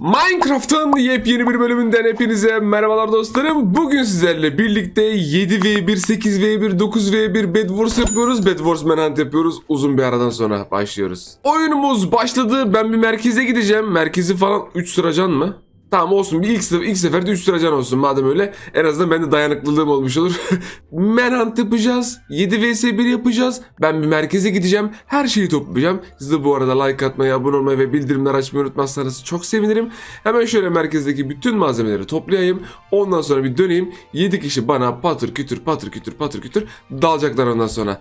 Minecraft'ın yepyeni bir bölümünden hepinize merhabalar dostlarım. Bugün sizlerle birlikte 7v1, 8v1, 9v1 Bed yapıyoruz. Bed Wars Manhunt yapıyoruz. Uzun bir aradan sonra başlıyoruz. Oyunumuz başladı. Ben bir merkeze gideceğim. Merkezi falan 3 sıracan mı? Tamam olsun. Bir ilk, sefer, ilk seferde 3 sıracan olsun. Madem öyle en azından bende dayanıklılığım olmuş olur. Manhunt yapacağız. 7 vs 1 yapacağız. Ben bir merkeze gideceğim. Her şeyi toplayacağım. Siz de bu arada like atmayı, abone olmayı ve bildirimler açmayı unutmazsanız çok sevinirim. Hemen şöyle merkezdeki bütün malzemeleri toplayayım. Ondan sonra bir döneyim. 7 kişi bana patır kütür patır kütür patır kütür dalacaklar ondan sonra.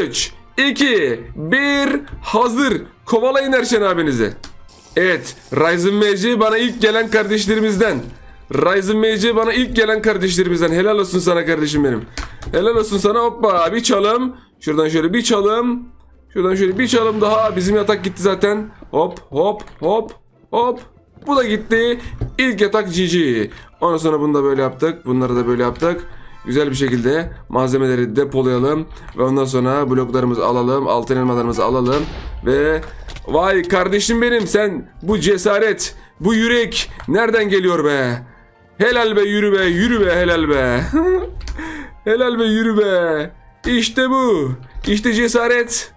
3, 2, 1 hazır. Kovalayın Erşen abinizi. Evet, Ryzen MC bana ilk gelen kardeşlerimizden. Ryzen MC bana ilk gelen kardeşlerimizden. Helal olsun sana kardeşim benim. Helal olsun sana hoppa bir çalım. Şuradan şöyle bir çalım. Şuradan şöyle bir çalım daha. Bizim yatak gitti zaten. Hop hop hop hop. Bu da gitti. İlk yatak GG. Ondan sonra bunu da böyle yaptık. Bunları da böyle yaptık. Güzel bir şekilde malzemeleri depolayalım. Ve ondan sonra bloklarımızı alalım. Altın elmalarımızı alalım. Ve vay kardeşim benim sen bu cesaret, bu yürek nereden geliyor be? Helal be yürü be yürü be helal be. helal be yürü be. İşte bu. İşte cesaret.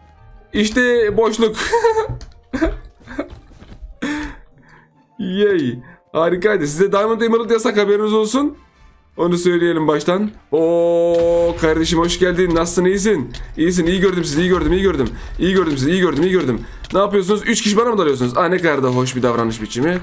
İşte boşluk. Yay. Harikaydı. Size Diamond Emerald yasak haberiniz olsun. Onu söyleyelim baştan. Oo kardeşim hoş geldin. Nasılsın? iyisin? İyisin. iyi gördüm sizi. iyi gördüm. iyi gördüm. İyi gördüm sizi. iyi gördüm. iyi gördüm. Ne yapıyorsunuz? 3 kişi bana mı dalıyorsunuz? Aa ne kadar da hoş bir davranış biçimi.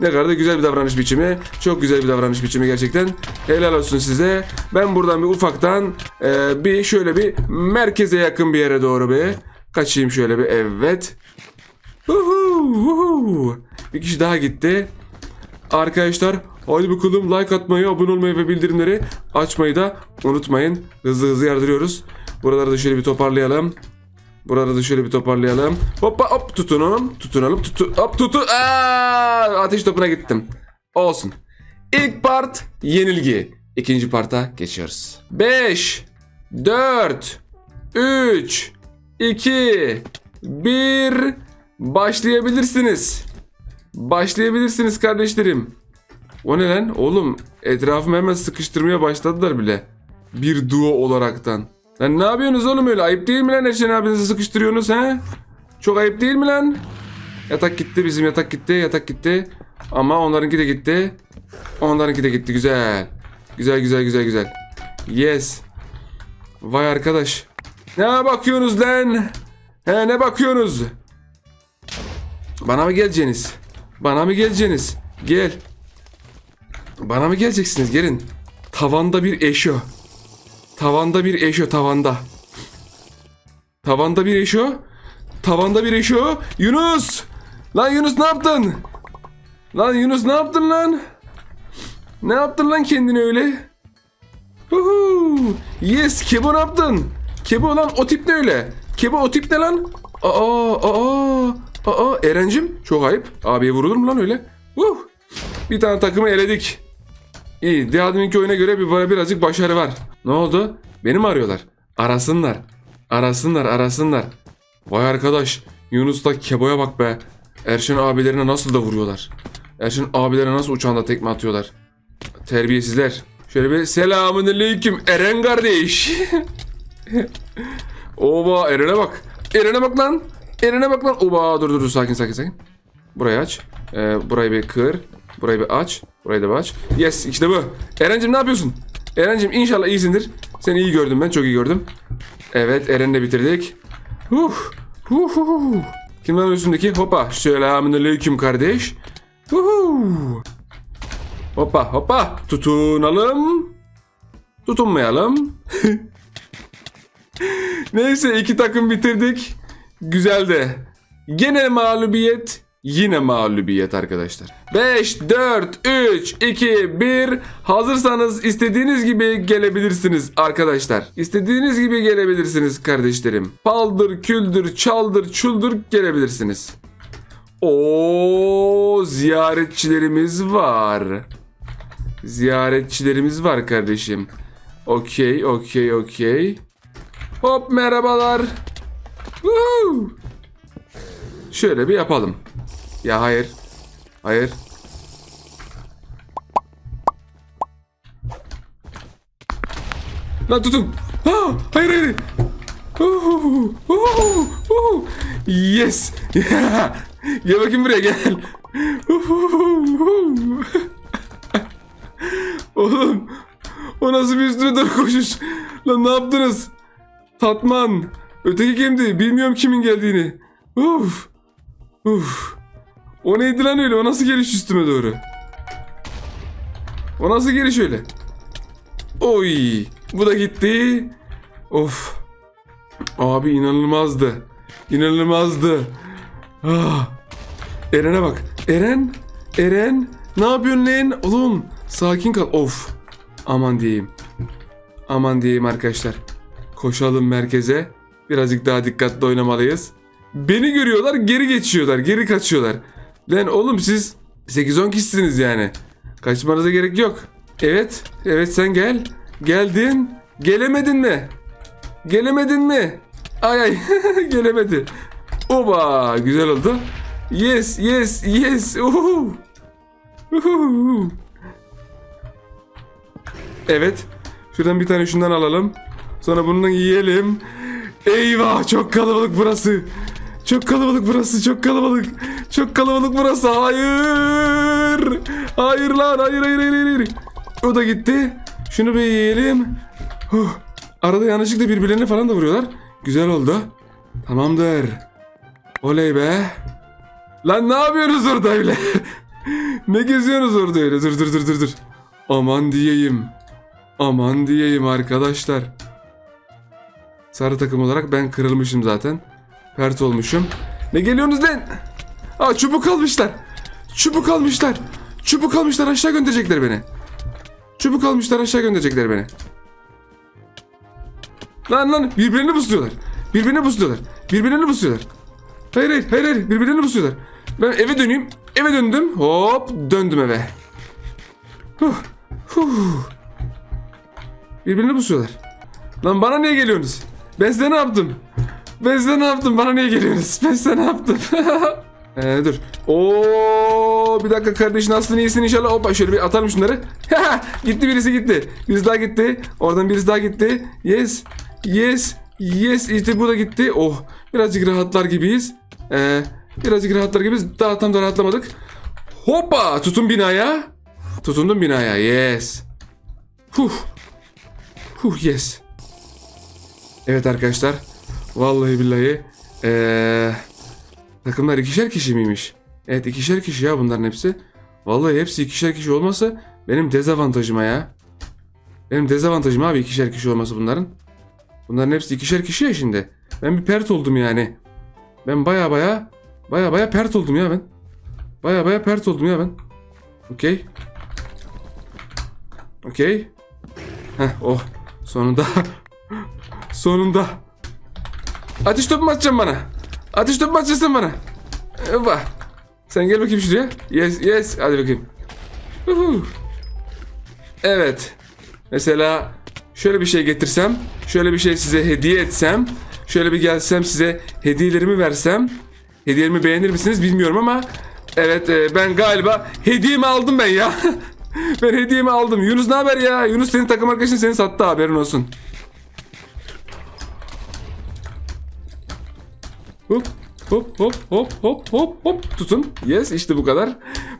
Ne kadar da güzel bir davranış biçimi. Çok güzel bir davranış biçimi gerçekten. Helal olsun size. Ben buradan bir ufaktan e, bir şöyle bir merkeze yakın bir yere doğru bir kaçayım şöyle bir. Evet. Uhu, uhu. Bir kişi daha gitti. Arkadaşlar hadi bakalım like atmayı, abone olmayı ve bildirimleri açmayı da unutmayın. Hızlı hızlı yardırıyoruz. Buraları da şöyle bir toparlayalım. Buraları da şöyle bir toparlayalım. Hoppa hop tutunalım. Tutunalım. Tutu, hop tutu. Aa, ateş topuna gittim. Olsun. İlk part yenilgi. İkinci parta geçiyoruz. 5 4 3 2 1 Başlayabilirsiniz. Başlayabilirsiniz kardeşlerim. O ne lan? Oğlum etrafımı hemen sıkıştırmaya başladılar bile. Bir duo olaraktan. Lan ne yapıyorsunuz oğlum öyle? Ayıp değil mi lan Erşen abinizi sıkıştırıyorsunuz he? Çok ayıp değil mi lan? Yatak gitti bizim yatak gitti yatak gitti. Ama onlarınki de gitti. Onlarınki de gitti güzel. Güzel güzel güzel güzel. Yes. Vay arkadaş. Ne bakıyorsunuz lan? He ne bakıyorsunuz? Bana mı geleceksiniz? Bana mı geleceksiniz? Gel. Bana mı geleceksiniz? Gelin. Tavanda bir eşo. Tavanda bir eşo tavanda. Tavanda bir eşo. Tavanda bir eşo. Yunus! Lan Yunus ne yaptın? Lan Yunus ne yaptın lan? Ne yaptın lan kendini öyle? Huhu. Yes Kebo ne yaptın? Kebo lan o tip ne öyle? Kebo o tip ne lan? Aa aa aa Erencim çok ayıp. Abiye vurulur mu lan öyle? Uh. Bir tane takımı eledik. İyi. Diğer deminki oyuna göre bir bana birazcık başarı var. Ne oldu? Beni mi arıyorlar? Arasınlar. Arasınlar arasınlar. Vay arkadaş. Yunus'la Kebo'ya bak be. Erşen abilerine nasıl da vuruyorlar. Erşen abilerine nasıl uçağında tekme atıyorlar. Terbiyesizler. Şöyle bir selamun aleyküm Eren kardeş. Oba Eren'e bak. Eren'e bak lan. Eren'e bak lan. Oba dur dur dur sakin sakin sakin. Burayı aç. Ee, burayı bir kır. Burayı bir aç. Burayı da bir aç. Yes işte bu. Eren'cim ne yapıyorsun? Eren'cim inşallah iyisindir. Seni iyi gördüm ben çok iyi gördüm. Evet Eren'le bitirdik. Huh. Huh, huh, huh. Kim lan üstündeki? Hoppa. Selamünaleyküm kardeş. Huhu. Hoppa hoppa. Tutunalım. Tutunmayalım. Neyse iki takım bitirdik. Güzeldi. Gene mağlubiyet. Yine mağlubiyet arkadaşlar. 5, 4, 3, 2, 1. Hazırsanız istediğiniz gibi gelebilirsiniz arkadaşlar. İstediğiniz gibi gelebilirsiniz kardeşlerim. Paldır, küldür, çaldır, çuldur gelebilirsiniz. O ziyaretçilerimiz var. Ziyaretçilerimiz var kardeşim. Okey, okey, okey. Hop merhabalar. Woo! Şöyle bir yapalım. Ya hayır. Hayır. Lan tutun. Ha, hayır hayır. Oh, oh, oh. Yes. gel bakayım buraya gel. Oğlum. O nasıl bir üstüme doğru koşuş. Lan ne yaptınız? Tatman. Öteki kimdi? Bilmiyorum kimin geldiğini. Uf. Uf. O neydi lan öyle? O nasıl geliş üstüme doğru? O nasıl geliş öyle? Oy. Bu da gitti. Of. Abi inanılmazdı. İnanılmazdı. Ah. Eren'e bak. Eren. Eren. Ne yapıyorsun lan? Oğlum. Sakin kal. Of. Aman diyeyim. Aman diyeyim arkadaşlar. Koşalım merkeze. Birazcık daha dikkatli oynamalıyız. Beni görüyorlar geri geçiyorlar. Geri kaçıyorlar. Lan oğlum siz 8-10 kişisiniz yani. Kaçmanıza gerek yok. Evet. Evet sen gel. Geldin. Gelemedin mi? Gelemedin mi? Ay ay gelemedi. Oba güzel oldu. Yes yes yes. Uhu. Uhu. Evet. Şuradan bir tane şundan alalım. Sonra bundan yiyelim. Eyvah çok kalabalık burası. Çok kalabalık burası. Çok kalabalık. Çok kalabalık burası. Hayır. Hayır lan. Hayır hayır hayır hayır. O da gitti. Şunu bir yiyelim. Huh. Arada yanlışlıkla birbirlerini falan da vuruyorlar. Güzel oldu. Tamamdır. Oley be. Lan ne yapıyorsunuz orada öyle? ne geziyorsunuz orada öyle? Dur dur dur dur dur. Aman diyeyim. Aman diyeyim arkadaşlar. Sarı takım olarak ben kırılmışım zaten. Pert olmuşum. Ne geliyorsunuz lan? Aa çubuk almışlar. Çubuk almışlar. Çubuk almışlar aşağı gönderecekler beni. Çubuk almışlar aşağı gönderecekler beni. Lan lan birbirlerini busluyorlar. Birbirlerini busluyorlar. Birbirlerini busluyorlar. Hayır hayır hayır hayır birbirlerini busluyorlar. Ben eve döneyim. Eve döndüm. Hop döndüm eve. Huh. Huh. Birbirini busluyorlar. Lan bana niye geliyorsunuz? Ben size ne yaptım? Ben size ne yaptım? Bana niye geliyorsunuz? Ben size ne yaptım? ee, dur. Oo, bir dakika kardeşin aslını iyisin inşallah. Hoppa şöyle bir atalım şunları. gitti birisi gitti. Birisi daha gitti. Oradan birisi daha gitti. Yes. Yes. Yes. İşte bu da gitti. Oh. Birazcık rahatlar gibiyiz. Ee, birazcık rahatlar gibiyiz. Daha tam da rahatlamadık. Hoppa. Tutun binaya. Tutundum binaya. Yes. Huh. Huh yes. Evet arkadaşlar. Vallahi billahi. Ee, takımlar ikişer kişi miymiş? Evet ikişer kişi ya bunların hepsi. Vallahi hepsi ikişer kişi olmasa benim dezavantajıma ya. Benim dezavantajım abi ikişer kişi olması bunların. Bunların hepsi ikişer kişi ya şimdi. Ben bir pert oldum yani. Ben baya baya baya baya pert oldum ya ben. Baya baya pert oldum ya ben. Okey. Okey. Heh oh. Sonunda. Sonunda. Ateş topu mu atacaksın bana? Ateş topu atacaksın bana? Hoppa. Sen gel bakayım şuraya. Yes yes. Hadi bakayım. Uhu. Evet. Mesela şöyle bir şey getirsem. Şöyle bir şey size hediye etsem. Şöyle bir gelsem size hediyelerimi versem. Hediyelerimi beğenir misiniz bilmiyorum ama. Evet e, ben galiba hediyemi aldım ben ya. ben hediyemi aldım. Yunus ne haber ya? Yunus senin takım arkadaşın seni sattı haberin olsun. Hop hop hop hop hop hop hop tutun. Yes işte bu kadar.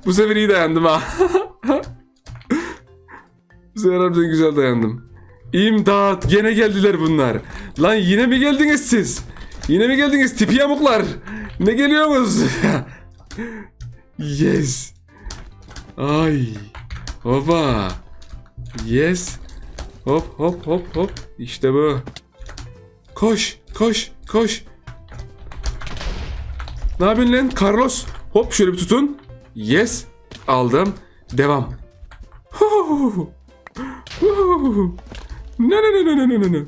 Bu sefer iyi dayandım ha. bu sefer harbiden güzel dayandım. İmdat gene geldiler bunlar. Lan yine mi geldiniz siz? Yine mi geldiniz tipi yamuklar? Ne geliyorsunuz? yes. Ay. Hopa. Yes. Hop hop hop hop. İşte bu. Koş koş koş. Ne yapıyorsun lan Carlos? Hop şöyle bir tutun. Yes. Aldım. Devam. Ne ne ne ne ne ne ne ne.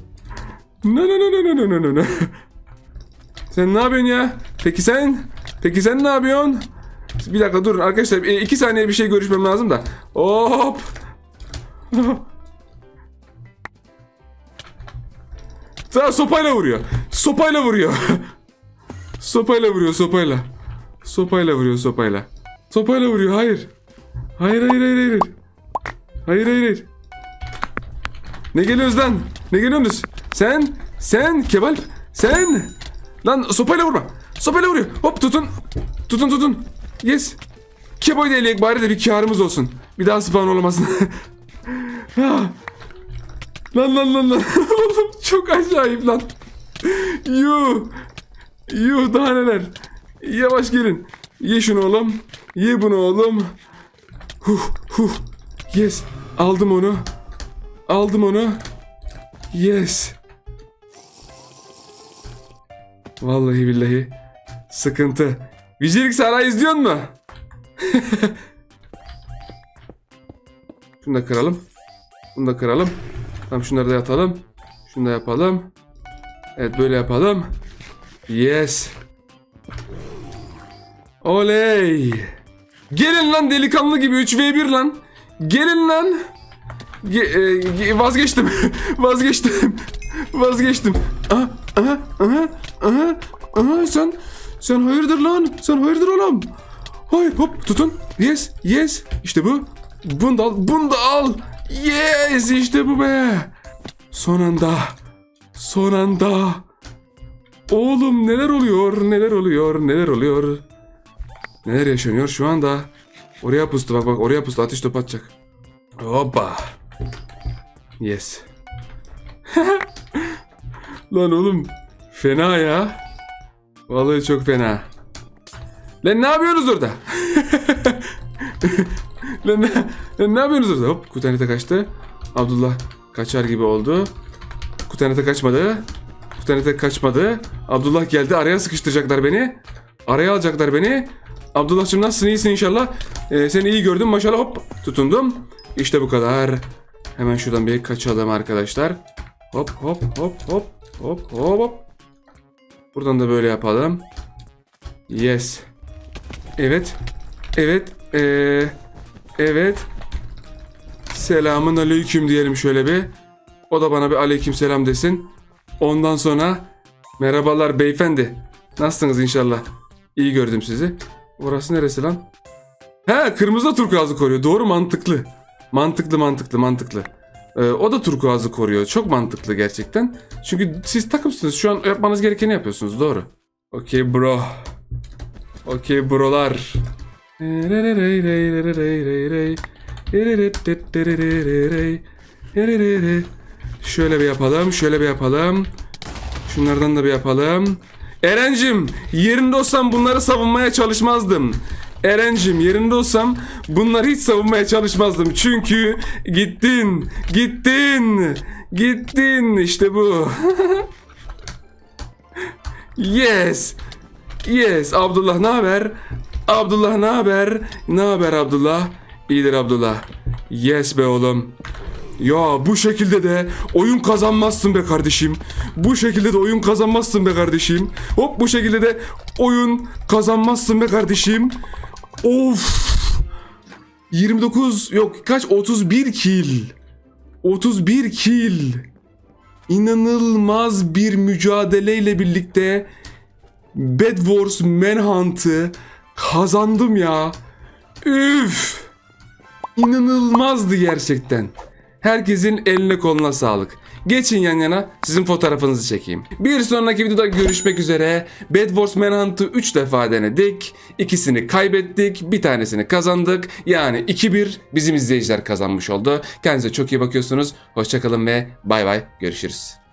Ne ne ne ne ne ne ne. Sen ne yapıyorsun ya? Peki sen? Peki sen ne yapıyorsun? Bir dakika durun arkadaşlar. E, iki saniye bir şey görüşmem lazım da. Hop. Sana sopayla vuruyor. Sopayla vuruyor. Sopayla vuruyor sopayla. Sopayla vuruyor sopayla. Sopayla vuruyor. Hayır. Hayır hayır hayır hayır. Hayır hayır hayır. Ne geliyoruz lan? Ne geliyorsunuz? Sen, sen Kemal, sen. Lan sopayla vurma. Sopayla vuruyor. Hop tutun. Tutun tutun. Yes. Keboy eleyek bari de bir karımız olsun. Bir daha spawn olamasın. Ah. lan lan lan lan. Oğlum çok acayip lan. Yuh. Yuh daha neler. Yavaş gelin. Ye şunu oğlum. Ye bunu oğlum. Huh huh. Yes. Aldım onu. Aldım onu. Yes. Vallahi billahi. Sıkıntı. Vicelik Saray izliyor mu? Şunu da kıralım. Bunu da kıralım. Tamam şunları da yatalım. Şunu da yapalım. Evet böyle yapalım. Yes. Oley. Gelin lan delikanlı gibi 3v1 lan. Gelin lan. Ge- e, ge- vazgeçtim. vazgeçtim. vazgeçtim. Aha, aha, aha, aha, aha, sen sen hayırdır lan? Sen hayırdır oğlum? Hay hop tutun. Yes, yes. İşte bu. Bunu da al, bunu da al. Yes, işte bu be. Son anda. Son. Oğlum neler oluyor? Neler oluyor? Neler oluyor? Neler yaşanıyor şu anda? Oraya pustu bak bak oraya pustu ateş topu atacak. Hoppa. Yes. Lan oğlum fena ya. Vallahi çok fena. Lan ne yapıyorsunuz orada? lan, ne, lan ne yapıyorsunuz orada? Hop kutanete kaçtı. Abdullah kaçar gibi oldu. Kutanete kaçmadı. Kutanete kaçmadı. Abdullah geldi araya sıkıştıracaklar beni. Araya alacaklar beni. Abdullah'cığım nasılsın iyisin inşallah. Ee, seni iyi gördüm maşallah hop tutundum. İşte bu kadar. Hemen şuradan bir kaçalım arkadaşlar. Hop hop hop hop hop hop hop. Buradan da böyle yapalım. Yes. Evet. Evet. Ee, evet. Selamun aleyküm diyelim şöyle bir. O da bana bir aleyküm selam desin. Ondan sonra merhabalar beyefendi. Nasılsınız inşallah? İyi gördüm sizi. Orası neresi lan? He kırmızı da turkuazı koruyor. Doğru mantıklı. Mantıklı mantıklı mantıklı. Ee, o da turkuazı koruyor. Çok mantıklı gerçekten. Çünkü siz takımsınız. Şu an yapmanız gerekeni yapıyorsunuz. Doğru. Okey bro. Okey brolar. Şöyle bir yapalım. Şöyle bir yapalım. Şunlardan da bir yapalım. Erencim yerinde olsam bunları savunmaya çalışmazdım. Erencim yerinde olsam bunları hiç savunmaya çalışmazdım. Çünkü gittin, gittin, gittin. İşte bu. yes, yes. Abdullah ne haber? Abdullah ne haber? Ne haber Abdullah? İyidir Abdullah. Yes be oğlum. Ya bu şekilde de oyun kazanmazsın be kardeşim. Bu şekilde de oyun kazanmazsın be kardeşim. Hop bu şekilde de oyun kazanmazsın be kardeşim. Of. 29 yok kaç 31 kill. 31 kill. İnanılmaz bir mücadeleyle birlikte Bed Wars Manhunt'ı kazandım ya. Üf. İnanılmazdı gerçekten. Herkesin eline koluna sağlık. Geçin yan yana sizin fotoğrafınızı çekeyim. Bir sonraki videoda görüşmek üzere. Bed Wars Manhunt'ı 3 defa denedik. İkisini kaybettik. Bir tanesini kazandık. Yani 2-1 bizim izleyiciler kazanmış oldu. Kendinize çok iyi bakıyorsunuz. Hoşçakalın ve bay bay görüşürüz.